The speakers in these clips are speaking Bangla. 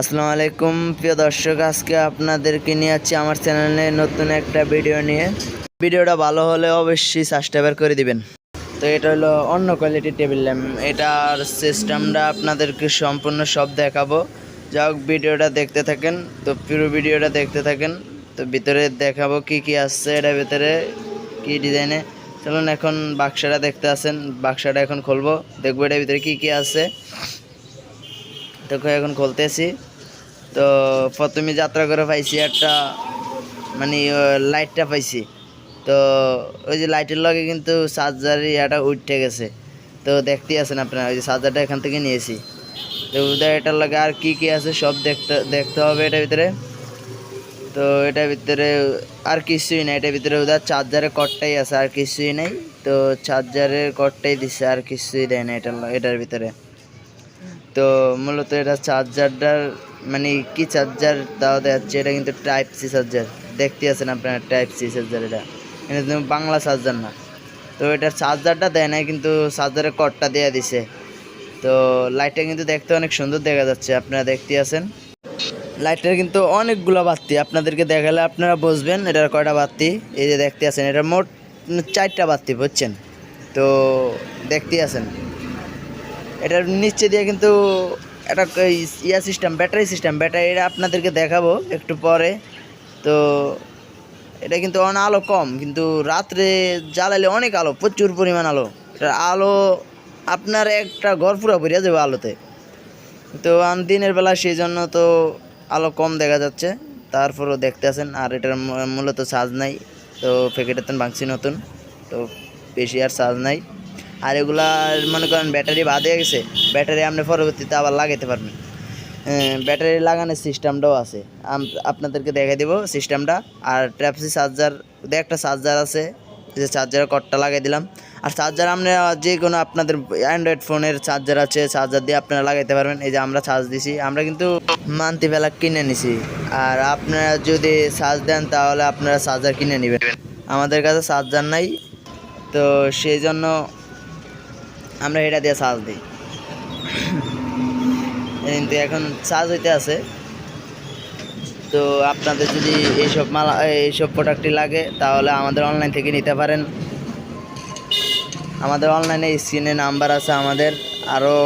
আসসালামু আলাইকুম। প্রিয় দর্শক, আজকে আপনাদেরকে নিয়ে যাচ্ছি আমার চ্যানেলে নতুন একটা ভিডিও নিয়ে। ভিডিওটা ভালো হলে অবশ্যই সাবস্ক্রাইবার করে দিবেন। তো এটা হলো অন্য কোয়ালিটির টেবিল ল্যাম্প এটার সিস্টেমটা আপনাদেরকে সম্পূর্ণ সব দেখাবো। যা হোক, ভিডিওটা দেখতে থাকেন। তো পুরো ভিডিওটা দেখতে থাকেন। তো ভিতরে দেখাবো কি কি আসছে এটার ভিতরে, কি ডিজাইনে চলুন এখন বাক্সাটা দেখতে আসেন। বাক্সাটা এখন খুলবো। দেখব এটার ভিতরে কি কি আছে। তো এখন খুলতেছি। তো প্রথমে যাত্রা করে পাইছি একটা মানে লাইটটা পাইছি। তো ওই যে লাইটের লগে কিন্তু চার্জার ইয়াটা উঠে গেছে। তো দেখতে আছেন আপনারা, ওই যে চার্জারটা এখান থেকে নিয়েছি। তো এটার লগে আর কি কি আছে সব দেখতে দেখতে হবে এটার ভিতরে। তো এটার ভিতরে আর কিছুই নাই, এটার ভিতরে ওদের চার্জারের কটটাই আছে, আর কিছুই নাই। তো চার্জারের কটটাই দিছে, আর কিছুই দেয় না এটার এটার ভিতরে। তো মূলত এটা চার্জারটার মানে কি চার্জার তাও দেখাচ্ছে এটা কিন্তু টাইপ সি চার্জার। দেখতে আছেন আপনারা টাইপ সি চার্জার এটা। কিন্তু বাংলা চার্জার না। তো এটার চার্জারটা দেয় না কিন্তু চার্জারের কটটা দেওয়া দিছে। তো লাইটটা কিন্তু দেখতে অনেক সুন্দর দেখা যাচ্ছে, আপনারা দেখতে আছেন। লাইটের কিন্তু অনেকগুলো বাতি, আপনাদেরকে দেখালে আপনারা বুঝবেন এটার কয়টা বাতি। এই যে দেখতে আছেন এটা মোট চারটা বাতি, বুঝছেন? তো দেখতে আছেন। এটার নিচে দিয়ে কিন্তু একটা ইয়া সিস্টেম ব্যাটারি সিস্টেম ব্যাটারিটা আপনাদেরকে দেখাবো একটু পরে। তো এটা কিন্তু অনেক আলো কম, কিন্তু রাত্রে জ্বালালে অনেক আলো, প্রচুর পরিমাণ আলো। এটার আলো আপনার একটা ঘর পুরো ভরিয়া যাবে আলোতে। তো দিনের বেলা সেই জন্য তো আলো কম দেখা যাচ্ছে, তারপরও দেখতে আছেন, আর এটার মূলত চার্জ নাই, তো প্যাকেটের ভাঙছি নতুন, তো বেশি আর চার্জ নাই। আর এগুলার মনে করেন ব্যাটারি বাদে গেছে ব্যাটারি আপনি পরবর্তীতে আবার লাগাইতে পারবেন। হ্যাঁ, ব্যাটারি লাগানোর সিস্টেমটাও আছে। আপনাদেরকে দেখাই দেবো সিস্টেমটা আর ট্র্যাপসি চার্জার একটা চার্জার আছে যে চার্জারের কটটা লাগিয়ে দিলাম। আর চার্জার আমরা যে কোনো আপনাদের অ্যান্ড্রয়েড ফোনের চার্জার আছে চার্জার দিয়ে আপনারা লাগাইতে পারবেন। এই যে আমরা চার্জ দিছি আমরা কিন্তু মান্তি বেলা কিনে নিছি। আর আপনারা যদি চার্জ দেন তাহলে আপনারা চার্জার কিনে নেবেন। আমাদের কাছে চার্জার নাই তো সেই জন্য আমরা এটা দিয়ে চার্জ দিই। কিন্তু এখন চার্জ হইতে আছে। তো আপনাদের যদি এইসব মাল, এইসব প্রোডাক্টটি লাগে, তাহলে আমাদের অনলাইন থেকে নিতে পারেন। আমাদের অনলাইনে স্ক্রিনে নাম্বার আছে আমাদের আরও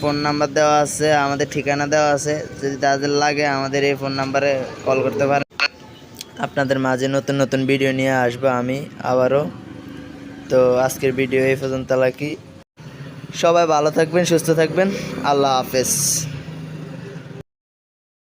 ফোন নাম্বার দেওয়া আছে, আমাদের ঠিকানা দেওয়া আছে। যদি তাদের লাগে, আমাদের এই ফোন নাম্বারে কল করতে পারেন। আপনাদের মাঝে নতুন নতুন ভিডিও নিয়ে আসব আমি আবারও। তো আজকের ভিডিও এই পর্যন্ত লাগি। সবাই ভালো থাকবেন সুস্থ থাকবেন। আল্লাহ হাফেজ।